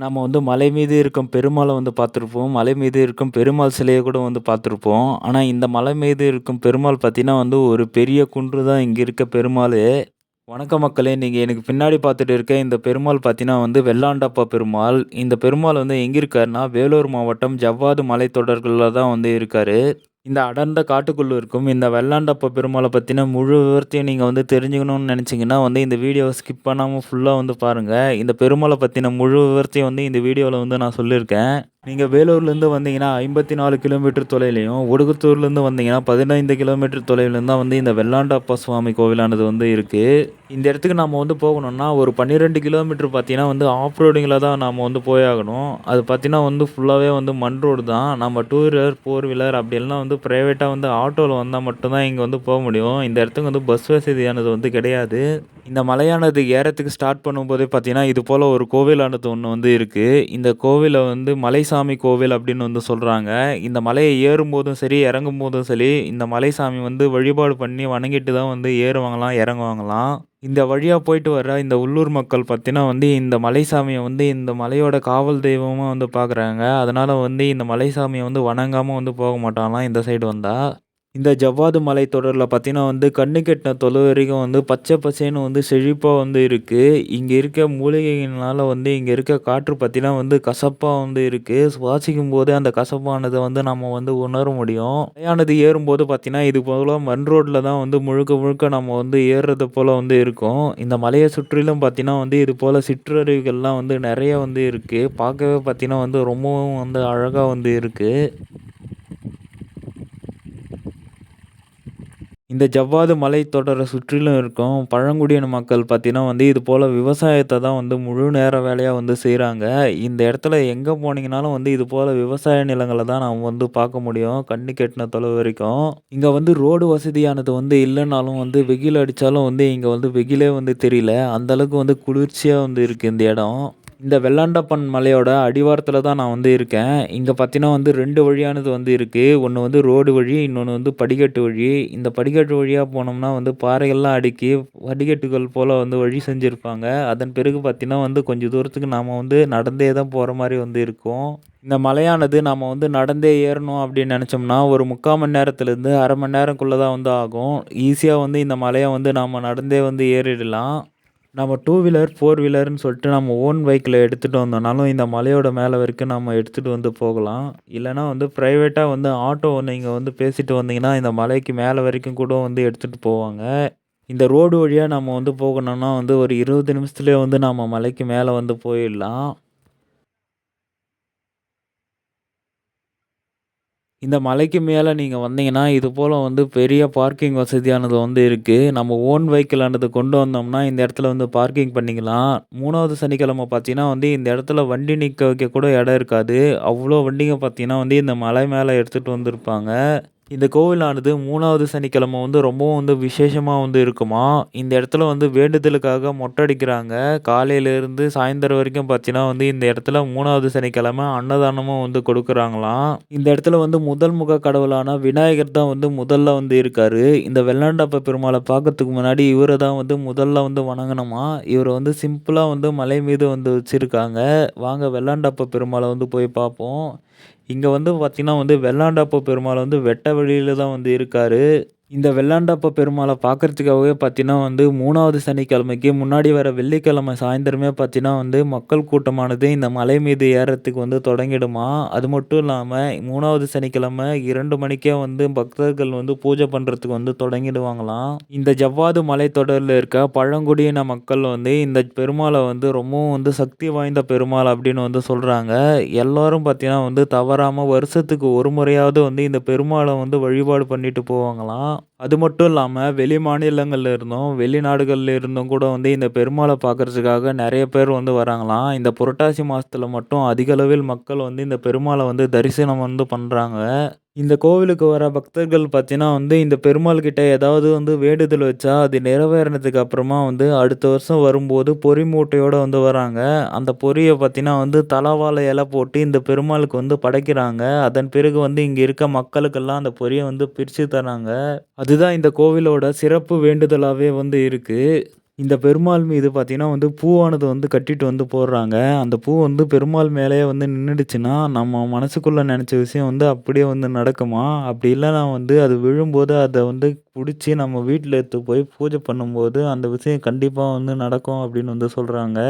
நம்ம வந்து மலை மீது இருக்கும் பெருமாளை வந்து பார்த்துருப்போம். மலை மீது இருக்கும் பெருமாள் சிலையை கூட வந்து பார்த்துருப்போம். ஆனால் இந்த மலை மீது இருக்கும் பெருமாள் பார்த்தீங்கன்னா வந்து ஒரு பெரிய குன்று தான் இங்கே இருக்க பெருமாள் வணக்க மக்களே! நீங்கள் எனக்கு பின்னாடி பார்த்துட்டு இருக்க இந்த பெருமாள் பார்த்தீங்கன்னா வந்து வெள்ளாண்டப்பா பெருமாள். இந்த பெருமாள் வந்து எங்கே இருக்காருன்னா, வேலூர் மாவட்டம் ஜவ்வாது மலைத்தொடர்களில் தான் வந்து இருக்கார் இந்த அடர்ந்த காட்டுக்குள்ளே இருக்கும் இந்த வெள்ளாண்டப்ப பெருமாளை பற்றின முழு விவரத்தையும் நீங்கள் வந்து தெரிஞ்சுக்கணும்னு நினச்சிங்கன்னா வந்து இந்த வீடியோவை ஸ்கிப் பண்ணாமல் ஃபுல்லாக வந்து பாருங்கள் இந்த பெருமாளை பற்றின முழு விவரத்தையும் வந்து இந்த வீடியோவில் வந்து நான் சொல்லியிருக்கேன். நீங்கள் வேலூர்லேருந்து வந்தீங்கன்னா 54 கிலோமீட்டர் தொலைவிலயும், ஒடுகுத்தூர்லேருந்து வந்தீங்கன்னா 15 கிலோமீட்டர் தொலைவிலேருந்து தான் வந்து இந்த வெள்ளாண்டப்பா சுவாமி கோவிலானது வந்து இருக்குது இந்த இடத்துக்கு நம்ம வந்து போகணும்னா ஒரு 12 கிலோமீட்டர் பார்த்தீங்கன்னா வந்து ஆஃப் ரோடிங்கில் தான் நாம் வந்து போயாகணும். அது பார்த்தீங்கன்னா வந்து ஃபுல்லாகவே வந்து மண் ரோடு தான். நம்ம டூ வீலர், ஃபோர் வீலர் அப்படி இல்லனா வந்து ப்ரைவேட்டாக வந்து ஆட்டோவில் வந்தால் மட்டும்தான் இங்கே வந்து போக முடியும். இந்த இடத்துக்கு வந்து பஸ் வசதியானது வந்து கிடையாது. இந்த மலையானது ஏறத்துக்கு ஸ்டார்ட் பண்ணும்போதே பார்த்தீங்கன்னா, இது போல் ஒரு கோவிலானது ஒன்று வந்து இருக்குது இந்த கோவிலை வந்து மலை மலைசாமி கோவில் அப்படின்னு வந்து சொல்கிறாங்க இந்த மலையை ஏறும்போதும் சரி, இறங்கும் போதும் சரி, இந்த மலைசாமி வந்து வழிபாடு பண்ணி வணங்கிட்டு தான் வந்து ஏறுவாங்களாம், இறங்குவாங்களாம். இந்த வழியாக போயிட்டு வர இந்த உள்ளூர் மக்கள் பார்த்தீங்கன்னா வந்து இந்த மலைசாமியை வந்து இந்த மலையோட காவல் தெய்வமாக வந்து பார்க்குறாங்க. அதனால் வந்து இந்த மலைசாமியை வந்து வணங்காமல் வந்து போக மாட்டாங்களாம் இந்த சைடு வந்தால் இந்த ஜவ்வாது மலைத்தொடர்ல பார்த்தீங்கன்னா வந்து கண்ணு கெட்டின தொலை வரைக்கும் வந்து பச்சை பசேல்னு வந்து செழிப்பாக வந்து இருக்குது இங்கே இருக்க மூலிகைகள்னால வந்து இங்கே இருக்க காற்று பார்த்தீங்கன்னா வந்து கசப்பாக வந்து இருக்குது சுவாசிக்கும் போது அந்த கசப்பானதை வந்து நம்ம வந்து உணர முடியும். மலையானது ஏறும்போது பார்த்தீங்கன்னா, இது போல் மண் ரோட்டில் தான் வந்து முழுக்க முழுக்க நம்ம வந்து ஏறுறது போல் வந்து இருக்கும். இந்த மலையை சுற்றிலும் பார்த்தீங்கன்னா வந்து இது போல் சிற்றருவிகள்லாம் வந்து நிறைய வந்து இருக்குது பார்க்கவே பார்த்தீங்கன்னா வந்து ரொம்பவும் வந்து அழகாக வந்து இருக்கு. இந்த ஜவ்வாது மலைத்தொடர சுற்றிலும் இருக்கும் பழங்குடியின மக்கள் பார்த்தீங்கன்னா வந்து இது போல் விவசாயத்தை தான் வந்து முழு நேர வேலையாக வந்து செய்கிறாங்க இந்த இடத்துல எங்கே போனீங்கனாலும் வந்து இது போல் விவசாய நிலங்களை தான் நாம் வந்து பார்க்க முடியும். கண்ணு கெட்டின தொலை வரைக்கும். இங்கே வந்து ரோடு வசதியானது வந்து இல்லைனாலும் வந்து வெயில் அடித்தாலும் வந்து இங்கே வந்து வெயிலே வந்து தெரியல. அந்தளவுக்கு வந்து குளிர்ச்சியாக வந்து இருக்குது இந்த இடம். இந்த வெள்ளாண்டப்பன் மலையோட அடிவாரத்தில் தான் நான் வந்து இருக்கேன். இங்கே பார்த்தீங்கன்னா வந்து ரெண்டு வழியானது வந்து இருக்குது ஒன்று வந்து ரோடு வழி, இன்னொன்று வந்து படிக்கட்டு வழி. இந்த படிக்கட்டு வழியாக போனோம்னா வந்து பாறைகள்லாம் அடுக்கி படிக்கட்டுகள் போல் வந்து வழி செஞ்சுருப்பாங்க அதன் பிறகு பார்த்தீங்கன்னா வந்து கொஞ்சம் தூரத்துக்கு நாம் வந்து நடந்தே தான் போகிற மாதிரி வந்து இருக்கும். இந்த மலையானது நம்ம வந்து நடந்தே ஏறணும் அப்படின்னு நினச்சோம்னா ஒரு 3/4 மணி நேரத்துலேருந்து அரை மணி நேரம்குள்ளே தான் வந்து ஆகும். ஈஸியாக வந்து இந்த மலையை வந்து நாம் நடந்தே வந்து ஏறிடலாம். நம்ம டூ வீலர், ஃபோர் வீலர்னு சொல்லிட்டு நம்ம ஓன் பைக்கில் எடுத்துகிட்டு வந்தோம்னாலும் இந்த மலையோட மேலே வரைக்கும் நம்ம எடுத்துகிட்டு வந்து போகலாம். இல்லைனா வந்து ப்ரைவேட்டாக வந்து ஆட்டோ நீங்கள் வந்து பேசிட்டு வந்தீங்கன்னா, இந்த மலைக்கு மேலே வரைக்கும் கூட வந்து எடுத்துகிட்டு போவாங்க. இந்த ரோடு வழியாக நம்ம வந்து போகணும்னா வந்து ஒரு இருபது நிமிஷத்துலேயே வந்து நம்ம மலைக்கு மேலே வந்து போயிடலாம். இந்த மலைக்கு மேலே நீங்கள் வந்தீங்கன்னா, இது போல் வந்து பெரிய பார்க்கிங் வசதியானது வந்து இருக்குது நம்ம ஓன் வெஹிக்கிளானது கொண்டு வந்தோம்னா, இந்த இடத்துல வந்து பார்க்கிங் பண்ணிக்கலாம். மூணாவது சனிக்கிழமை பார்த்தீங்கன்னா வந்து இந்த இடத்துல வண்டி நிற்க வைக்க கூட இடம் இருக்காது. அவ்வளோ வண்டிங்க பார்த்தீங்கன்னா வந்து இந்த மலை மேலே எடுத்துகிட்டு வந்திருப்பாங்க. இந்த கோவிலானது மூணாவது சனிக்கிழமை வந்து ரொம்பவும் வந்து விசேஷமாக வந்து இருக்குமா இந்த இடத்துல வந்து வேண்டுதலுக்காக மொட்டை அடிக்கிறாங்க. காலையிலேருந்து சாயந்தரம் வரைக்கும் பார்த்தீங்கன்னா வந்து இந்த இடத்துல மூணாவது சனிக்கிழமை அன்னதானமும் வந்து கொடுக்குறாங்களாம். இந்த இடத்துல வந்து முதல் முக கடவுளான விநாயகர் தான் வந்து முதல்ல வந்து இருக்கார் இந்த வெள்ளாண்டப்ப பெருமாளை பார்க்கறதுக்கு முன்னாடி இவரை தான் வந்து முதல்ல வந்து வணங்கணுமா இவரை வந்து சிம்பிளாக வந்து மலை மீது வந்து வச்சுருக்காங்க வாங்க வெள்ளாண்டப்ப பெருமாளை வந்து போய் பார்ப்போம். இங்க வந்து பார்த்திங்கன்னா வந்து வெள்ளாண்டப்ப பெருமாள் வந்து வெட்ட வெளியில தான் வந்து இருக்காரு. இந்த வெள்ளாண்டப்பா பெருமாளை பார்க்கறதுக்காகவே பார்த்தீங்கன்னா வந்து மூணாவது சனிக்கிழமைக்கு முன்னாடி வர வெள்ளிக்கிழமை சாயந்தரமே பார்த்தீங்கன்னா வந்து மக்கள் கூட்டமானது இந்த மலை மீது ஏறத்துக்கு வந்து தொடங்கிடுமா அது மட்டும் இல்லாமல் மூணாவது சனிக்கிழமை இரண்டு மணிக்கே வந்து பக்தர்கள் வந்து பூஜை பண்ணுறதுக்கு வந்து தொடங்கிடுவாங்களாம். இந்த ஜவ்வாது மலைத்தொடரில் இருக்க பழங்குடியின மக்கள் வந்து இந்த பெருமாளை வந்து ரொம்பவும் வந்து சக்தி வாய்ந்த பெருமாள் அப்படின்னு வந்து சொல்கிறாங்க எல்லோரும் பார்த்தீங்கன்னா வந்து தவறாமல் வருஷத்துக்கு ஒரு முறையாவது வந்து இந்த பெருமாளை வந்து வழிபாடு பண்ணிட்டு போவாங்களாம். அது மட்டும் இல்லாமல் வெளி மாநிலங்களில் இருந்தும், வெளிநாடுகளில் இருந்தும் கூட வந்து இந்த பெருமாளை பார்க்கறதுக்காக நிறைய பேர் வந்து வராங்களாம். இந்த புரட்டாசி மாதத்துல மட்டும் அதிக அளவில் மக்கள் வந்து இந்த பெருமாளை வந்து தரிசனம் வந்து பண்ணுறாங்க இந்த கோவிலுக்கு வர பக்தர்கள் பார்த்தீங்கன்னா வந்து இந்த பெருமாள் கிட்ட ஏதாவது வந்து வேண்டுதல் வச்சா, அது நிறைவேறினதுக்கு அப்புறமா வந்து அடுத்த வருஷம் வரும்போது பொறி மூட்டையோட வந்து வராங்க. அந்த பொரியை பார்த்தீங்கன்னா வந்து தலவாழை இலை போட்டு இந்த பெருமாளுக்கு வந்து படைக்கிறாங்க. அதன் பிறகு வந்து இங்கே இருக்க மக்களுக்கெல்லாம் அந்த பொரிய வந்து பிரித்து தராங்க. அதுதான் இந்த கோவிலோட சிறப்பு வேண்டுதலாகவே வந்து இருக்குது இந்த பெருமாள் மீது பார்த்தீங்கன்னா வந்து பூவானது வந்து கட்டிட்டு வந்து போடுறாங்க. அந்த பூ வந்து பெருமாள் மேலேயே வந்து நின்றுடுச்சுன்னா நம்ம மனசுக்குள்ளே நினச்ச விஷயம் வந்து அப்படியே வந்து நடக்குமா அப்படி இல்லைனா வந்து அது விழும்போது அதை வந்து பிடிச்சி நம்ம வீட்டில் எடுத்து போய் பூஜை பண்ணும்போது, அந்த விஷயம் கண்டிப்பாக வந்து நடக்கும் அப்படின்னு வந்து சொல்கிறாங்க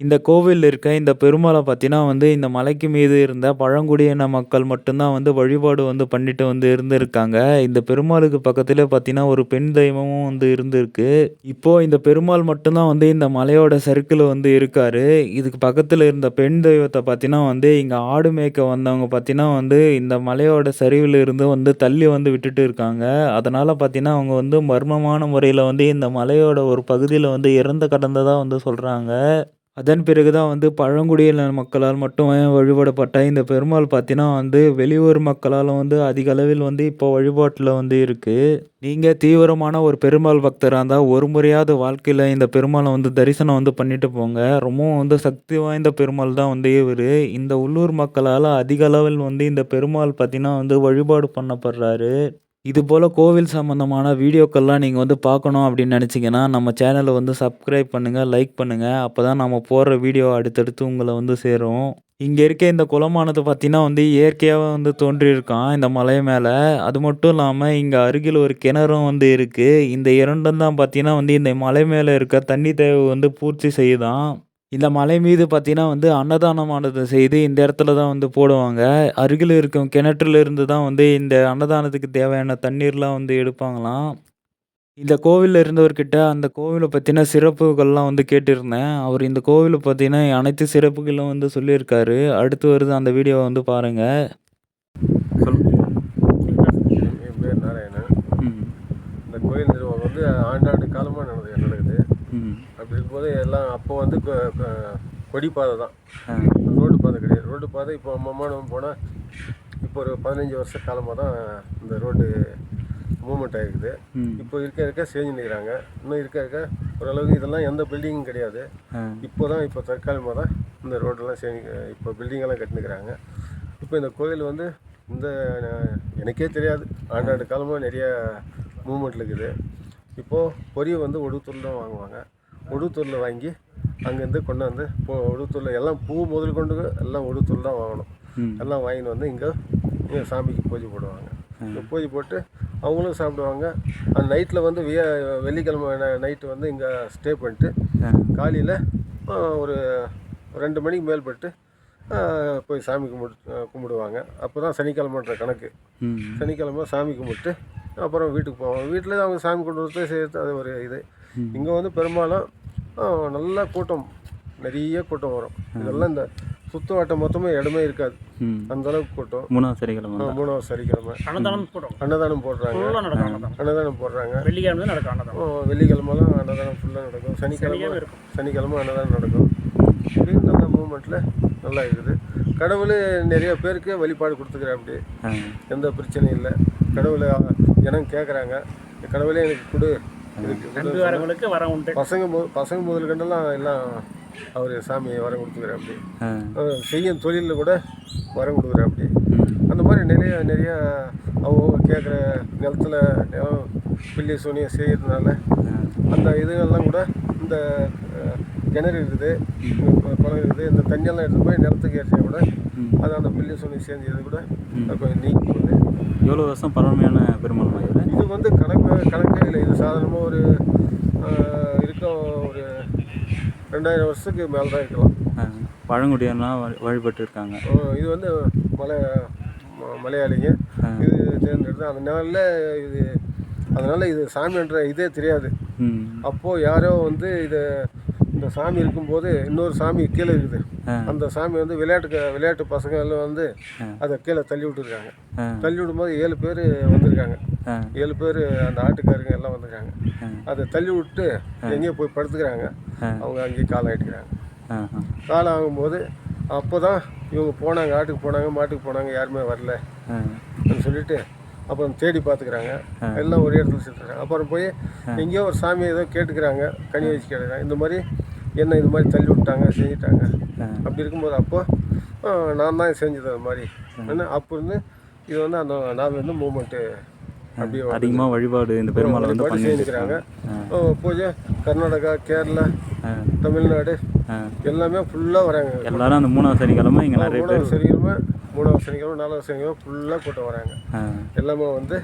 இந்த கோவில் இருக்க இந்த பெருமாளை பார்த்தீங்கன்னா வந்து இந்த மலைக்கு மீது இருந்த பழங்குடியின மக்கள் மட்டும்தான் வந்து வழிபாடு வந்து பண்ணிட்டு வந்து இருந்திருக்காங்க. இந்த பெருமாளுக்கு பக்கத்தில் பார்த்தீங்கன்னா ஒரு பெண் தெய்வமும் வந்து இருந்திருக்கு. இப்போ இந்த பெருமாள் மட்டும்தான் வந்து இந்த மலையோட சர்க்கிள்ல வந்து இருக்காரு. இதுக்கு பக்கத்தில் இருந்த பெண் தெய்வத்தை பார்த்தீங்கன்னா வந்து இங்கே ஆடு மேய்க்க வந்தவங்க பார்த்தீங்கன்னா வந்து இந்த மலையோட சரிவில் இருந்து வந்து தள்ளி வந்து விட்டுட்டு இருக்காங்க. அதனால பார்த்தீங்கன்னா அவங்க வந்து மர்மமான முறையில் வந்து இந்த மலையோட ஒரு பகுதியில் வந்து இறந்து கடந்ததாக வந்து சொல்கிறாங்க அதன் பிறகு தான் வந்து பழங்குடியின மக்களால் மட்டுமே வழிபடப்பட்ட இந்த பெருமாள் பார்த்தீங்கன்னா வந்து வெளியூர் மக்களாலும் வந்து அதிக அளவில் வந்து இப்போ வழிபாட்டில் வந்து இருக்குது நீங்கள் தீவிரமான ஒரு பெருமாள் பக்தராக இருந்தால் ஒரு முறையாவது வாழ்க்கையில் இந்த பெருமாளை வந்து தரிசனம் வந்து பண்ணிட்டு போங்க. ரொம்பவும் வந்து சக்தி வாய்ந்த பெருமாள் தான் வந்து இவர் இந்த உள்ளூர் மக்களால் அதிக அளவில் வந்து இந்த பெருமாள் பார்த்தீங்கன்னா வந்து வழிபாடு பண்ணப்படுறாரு. இதுபோல் கோவில் சம்மந்தமான வீடியோக்கள்லாம் நீங்கள் வந்து பார்க்கணும் அப்படின்னு நினச்சிங்கன்னா நம்ம சேனலை வந்து சப்ஸ்கிரைப் பண்ணுங்கள் லைக் பண்ணுங்கள் அப்போ தான் நம்ம போடுற வீடியோ அடுத்தடுத்து உங்களை வந்து சேரும். இங்கே இருக்க இந்த குளமானது பார்த்தீங்கன்னா வந்து இயற்கையாக வந்து தோன்றியிருக்கான் இந்த மலை மேலே. அது மட்டும் இல்லாமல் இங்கே அருகில் ஒரு கிணறும் வந்து இருக்குது இந்த இரண்டும் தான் பார்த்தீங்கன்னா வந்து இந்த மலை மேலே இருக்க தண்ணி தேவை வந்து பூர்த்தி செய்யுதான். இந்த மலை மீது பார்த்தீங்கன்னா வந்து அன்னதானமானது செய்து இந்த இடத்துல தான் வந்து போடுவாங்க. அருகில் இருக்கும் கிணற்றில இருந்து தான் வந்து இந்த அன்னதானத்துக்கு தேவையான தண்ணீர்லாம் வந்து எடுப்பாங்களாம். இந்த கோவிலில் இருந்தவர்கிட்ட அந்த கோவிலை பற்றின சிறப்புகள்லாம் வந்து கேட்டிருந்தேன். அவர் இந்த கோவிலை பார்த்தீங்கன்னா அனைத்து சிறப்புகளும் வந்து சொல்லியிருக்காரு. அடுத்து வருது அந்த வீடியோவை வந்து பாருங்கள் சொல் என் பேர் நாராயணன் ம். இந்த கோயில் நிர்வாகம் வந்து ஆண்டாண்டு காலமாக நடந்து நடக்குது ம். அப்படி இருக்கும்போது எல்லாம் அப்போ வந்து கொடி பாதை தான். ரோடு பாதை கிடையாது. ரோடு பாதை இப்போ அம்மானும் போனால் இப்போ ஒரு பதினஞ்சு வருஷ காலமாக தான் இந்த ரோடு மூமெண்ட் ஆகிருக்குது. இப்போ இருக்க இருக்க செஞ்சு நிற்கிறாங்க இன்னும் இருக்க இருக்க ஓரளவுக்கு இதெல்லாம் எந்த பில்டிங்கும் கிடையாது. இப்போ தான் இப்போ தற்காலிகமாக தான் இந்த ரோடெல்லாம் செஞ்சு இப்போ பில்டிங்கெல்லாம் கட்டினுக்கிறாங்க. இப்போ இந்த கோயில் வந்து இந்த எனக்கே தெரியாது. ஆண்டாண்டு காலமாக நிறைய மூமெண்ட் இருக்குது. இப்போது பொரிய வந்து ஒடுத்தூரில் தான் வாங்குவாங்க. ஒடுத்தூரில் வாங்கி அங்கேருந்து கொண்டாந்து இப்போ ஒடுத்தூரில் எல்லாம் பூ முதல் கொண்டு எல்லாம் ஒடுத்தூர் தான் வாங்கணும். எல்லாம் வாங்கிட்டு வந்து இங்கே இங்கே சாமிக்கு பூஜை போடுவாங்க. இங்கே பூஜை போட்டு அவங்களும் சாப்பிடுவாங்க. அந்த நைட்டில் வந்து விய வெள்ளிக்கிழமை நைட்டு வந்து இங்கே ஸ்டே பண்ணிட்டு. காலையில் ஒரு ரெண்டு மணிக்கு மேல்பட்டு போய் சாமி கும்பிட்டு கும்பிடுவாங்க. அப்போ தான் சனிக்கிழமைன்ற கணக்கு. சனிக்கிழமை சாமி கும்பிட்டு அப்புறம் வீட்டுக்கு போவாங்க. வீட்டில் அவங்க சாமி கொண்டு வரது செய்யறது அது ஒரு இது. இங்கே வந்து பெரும்பாலும் நல்ல கூட்டம். நிறைய கூட்டம் வரும். இதெல்லாம் இந்த சுற்று வட்டம் மொத்தமே இடமே இருக்காது. அந்த அளவுக்கு கூட்டம். மூணாவது சனிக்கிழமை மூணாவது சனிக்கிழமை. அன்னதானம் போடுவோம் அன்னதானம் போடுறாங்க. அன்னதானம். போடுறாங்க. வெள்ளிக்கிழமை நடக்கும் அன்னதானம். வெள்ளிக்கிழமெல்லாம் அன்னதானம் ஃபுல்லாக நடக்கும். சனிக்கிழமை இருக்கும். சனிக்கிழமை அன்னதானம் நடக்கும். இப்படி நல்ல மூமெண்ட்டில் நல்லா இருக்குது. கடவுள் நிறைய பேருக்கு வழிபாடு கொடுத்துக்கிறேன் அப்படி. எந்த பிரச்சனையும் இல்லை. கடவுளை ஜனம் கேட்குறாங்க கடவுளே எனக்கு கொடு. நன்றி வரவங்களுக்கு வரம் உண்டு பசங்க பசங்க முதல் கண்டெல்லாம் எல்லாம் அவர் சாமியை வரம் கொடுத்துக்கிறேன் அப்படி செய்யும் தொழிலில் கூட வரம் கொடுக்குறேன் அப்படி. அந்த மாதிரி நிறைய நிறைய அவங்க கேட்குற நிலத்துல நிலம் பில்லி சூனியம் செய்யறதுனால ஆ. அந்த இதுகள்லாம் கூட இந்த கிணறு இருக்குது குளம் இருக்குது இந்த தண்ணியெல்லாம் எடுத்து போய் நிலத்துக்கு ஏற்றினா கூட. அது அந்த பில்லி சூனியம் சேர்ந்தது கூட அது கொஞ்சம் நீங்கி போகுது எவ்வளோ வருஷம் பழமையான பெருமாள் இது இது வந்து கணக்கு கணக்கே இல்லை இது சாதாரணமாக ஒரு இருக்க ஒரு ரெண்டாயிரம் வருஷத்துக்கு மேலே தான் இருக்கலாம் வழி வழிபட்டு இருக்காங்க இது வந்து மலை மலையாளிங்க. இது தேர்ந்தெடுத்து அதனால இது அதனால் இது சாமின்ற இதே தெரியாது. அப்போது யாரோ வந்து இதை இந்த சாமி இருக்கும்போது இன்னொரு சாமி கீழே இருக்குது. அந்த சாமி வந்து விளையாட்டுக்கு விளையாட்டு பசங்க எல்லாம் வந்து. அதை கீழே தள்ளி விட்டுருக்காங்க. தள்ளி விடும்போது ஏழு பேர் வந்திருக்காங்க. ஏழு பேர் அந்த ஆட்டுக்காரங்க எல்லாம் வந்திருக்காங்க. அதை தள்ளி விட்டு எங்கேயோ போய் படுத்துக்கிறாங்க. அவங்க அங்கேயே காலம் ஆயிட்டுக்கிறாங்க ஆ. ஆ. காலம் ஆகும்போது அப்போ தான் இவங்க போனாங்க ஆட்டுக்கு போனாங்க மாட்டுக்கு போனாங்க யாருமே வரல. அப்படின்னு சொல்லிட்டு அப்புறம் தேடி பார்த்துக்கிறாங்க எல்லாம் ஒரே இடத்துல சேர்த்துறாங்க அப்புறம் போய் எங்கேயோ ஒரு சாமி ஏதோ கேட்டுக்கிறாங்க கனி வச்சு கேட்டுக்கிறாங்க இந்த மாதிரி என்ன இது மாதிரி தள்ளி விட்டாங்க செஞ்சுட்டாங்க. அப்படி இருக்கும்போது அப்போ ஆ, நான் தான் செஞ்சது அது மாதிரி. ஏன்னா அப்போ இருந்து இது வந்து அந்த நாள் வந்து மூமெண்ட்டு அப்படியே. அதிகமாக வழிபாடு இந்த பெருமாளை வந்து. ஓ, பூஜை கர்நாடகா கேரளா தமிழ்நாடு. எல்லாமே ஃபுல்லாக வராங்க. எல்லாரும் அந்த மூணாவது சனிக்கிழமை இங்கே நிறைய பேர் மூணாவது சனிக்கிழமை மூணாவது சனிக்கிழமை நாலாவது சனிக்கிழமை ஃபுல்லாக கூட்டம் வராங்க. எல்லாமே வந்து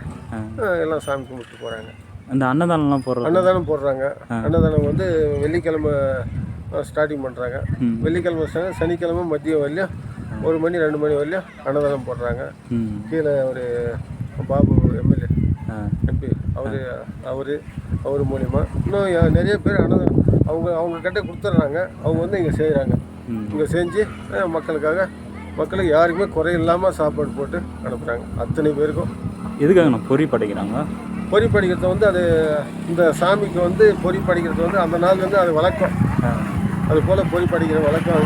எல்லாம் சாமி கும்பிட்டு போகிறாங்க அந்த அன்னதானம்லாம் போடுறது? அன்னதானம் போடுறாங்க. அன்னதானம் வந்து வெள்ளிக்கிழமை ஸ்டார்டிங் பண்ணுறாங்க. வெள்ளிக்கிழமை சனிக்கிழமை மதியம் வரலையும் ஒரு மணி ரெண்டு மணி வரலையும் அன்னதானம் போடுறாங்க. கீழே ஒரு பாபு எம்எல்ஏ எம்பி அவர் அவர் அவர் மூலிமா இன்னும் நிறைய பேர் அன்னதானம் அவங்க அவங்க கிட்ட கொடுத்துட்றாங்க. அவங்க வந்து இங்கே செய்கிறாங்க. இங்கே செஞ்சு மக்களுக்காக மக்களுக்கு யாருக்குமே குறை இல்லாமல் சாப்பாடு போட்டு அனுப்புகிறாங்க அத்தனை பேருக்கும். எதுக்காக நான் பொறி படைக்கிறாங்க? பொறி படிக்கிறது வந்து அது இந்த சாமிக்கு வந்து பொறி படிக்கிறது வந்து அந்த நாள் வந்து அது வழக்கம். அது போல் பொறி படிக்கிற வழக்கம்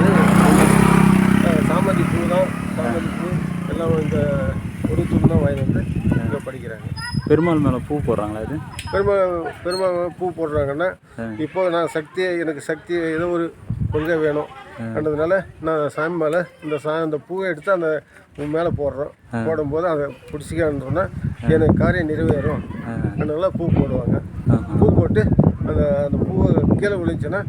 அஹ், சாமந்தி பூ தான். சாமந்தி பூ எல்லாம் இந்த ஒரு தூள் தான் வாங்கி வந்து இங்கே படிக்கிறாங்க. பெருமாள் மேலே பூ போடுறாங்களா இது? பெருமா பெருமா பூ போடுறாங்கன்னா இப்போ நான் சக்தி எனக்கு சக்தி ஏதோ ஒரு கொள்கை வேணும்ன்றதுனால நான் சாமி மேலே இந்த சா இந்த பூவை எடுத்து அந்த மேலே போடுறோம். போடும்போது அதை பிடிச்சிக்கான்றோன்னா எனக்கு காரியம் நிறைவேறும். அதனால பூ போடுவாங்க. பூ போட்டு அந்த அந்த பூவை கீழே விழுந்துச்சுன்னா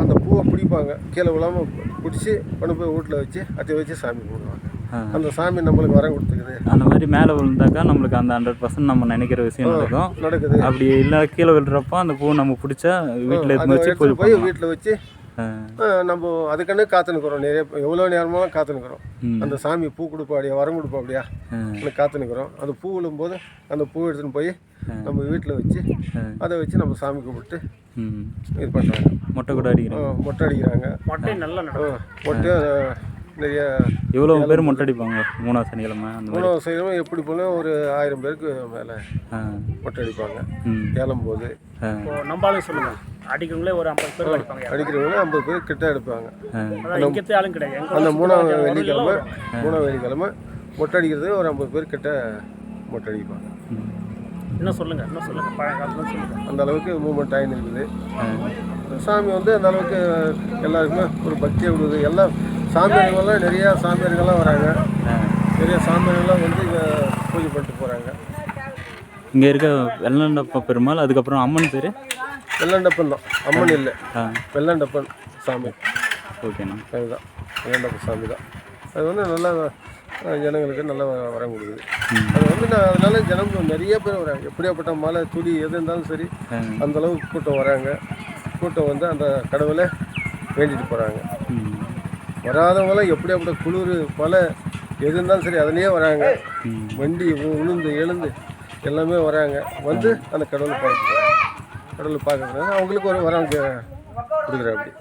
அந்த பூவை பிடிப்பாங்க. கீழே விழாமல் பிடிச்சி கொண்டு போய் வீட்டில் வச்சு அதை வச்சு சாமி கும்பிடுவாங்க. அந்த சாமி நம்மளுக்கு வரம் கொடுத்துக்குது. அந்த மாதிரி மேலே விழுந்தாக்கா நம்மளுக்கு அந்த ஹண்ட்ரட் பர்சன்ட் நம்ம நினைக்கிற விஷயம் நடக்கும். நடக்குது. அப்படி இல்லை கீழே விழுறப்போ அந்த பூ நம்ம பிடிச்சா வீட்டில் எடுத்து வச்சு போய் வீட்டில் வச்சு நம்ம அதுக்குன்னு காத்துனுக்குறோம். நிறைய எவ்வளோ நேரமாக காத்துனுக்குறோம். அந்த சாமி பூ கொடுப்பாடியா வரம் கொடுப்பாடியா காத்துனுக்குறோம். அந்த பூ விழும்போது அந்த பூ எடுத்துன்னு போய் நம்ம வீட்டில் வச்சு அதை வச்சு நம்ம சாமி கும்பிட்டு இது பண்ணுறாங்க. மொட்டை கூட அடிக்கிறாங்க. மொட்டை அடிக்கிறாங்க. மொட்டை நல்லா மொட்டை நிறைய எவ்வளோ பேர் மொட்டை அடிப்பாங்க மூணாவது சனிக்கிழமை அந்த மாதிரி. மூணாவது சைடும் எப்படி போனால் ஒரு ஆயிரம் பேருக்கு மேலே ஆ, மொட்டை அடிப்பாங்க ம். ஏழும்போது ஆ, இப்போ நம்பாலும் சொல்லுங்க. அடிக்கிறவங்களே ஒரு ஐம்பது பேர் அடிப்பாங்க. அடிக்கிறவங்க ஐம்பது பேர் கிட்ட எடுப்பாங்க அந்த மூணாவது வெள்ளிக்கிழமை. மூணாவது வெள்ளிக்கிழமை மொட்டை அடிக்கிறது ஒரு ஐம்பது பேர் கிட்ட மொட்டை அடிப்பாங்க. இன்னும் சொல்லுங்க இன்னும் சொல்லுங்க. பழைய காலத்துல சொல்லுங்க. அந்த அளவுக்கு மூமெண்ட் ஆகி இருக்குது. சாமி வந்து அந்த அளவுக்கு எல்லாருக்குமே ஒரு பக்தியாக விடுது எல்லாம் சாமியார்கள்லாம் நிறையா சாமியார்கள்லாம் வராங்க. நிறைய சாமியார்கள்லாம் வந்து இங்கே பூஜை பண்ணிட்டு போகிறாங்க இங்கே இருக்க வெள்ளண்டப்ப பெருமாள் அதுக்கப்புறம் அம்மன் பேர்? வெள்ளண்டப்பன் தான். அம்மன் இல்லை. வெள்ளண்டப்பன் சாமி. ஓகேண்ணா. அதுதான். வெள்ளண்டப்பன் சாமி தான். அது வந்து நல்லா ஜனங்களுக்கு நல்லா வ- வரம் கொடுக்குது அது வந்து நான் அதனால ஜனம் நிறைய பேர் வராங்க. எப்படியாப்பட்ட மழை துளி எது இருந்தாலும் சரி ஆ. அந்த அளவுக்கு கூட்டம் வராங்க. கூட்டம் வந்து அந்த கடவுளை வேண்டிட்டு போகிறாங்க ம் வராதவங்களாம் எப்படியாப்பட்ட குளிர் மழை எது இருந்தாலும் சரி அதுலேயே வராங்க. வண்டி உளுந்து எழுந்து எல்லாமே வராங்க. வந்து அந்த கடவுளை பார்க்க போகிறாங்க கடவுளை பார்க்கறதுனால அவங்களுக்கு ஒரு வரம் கொடுக்குறாங்க அப்படி.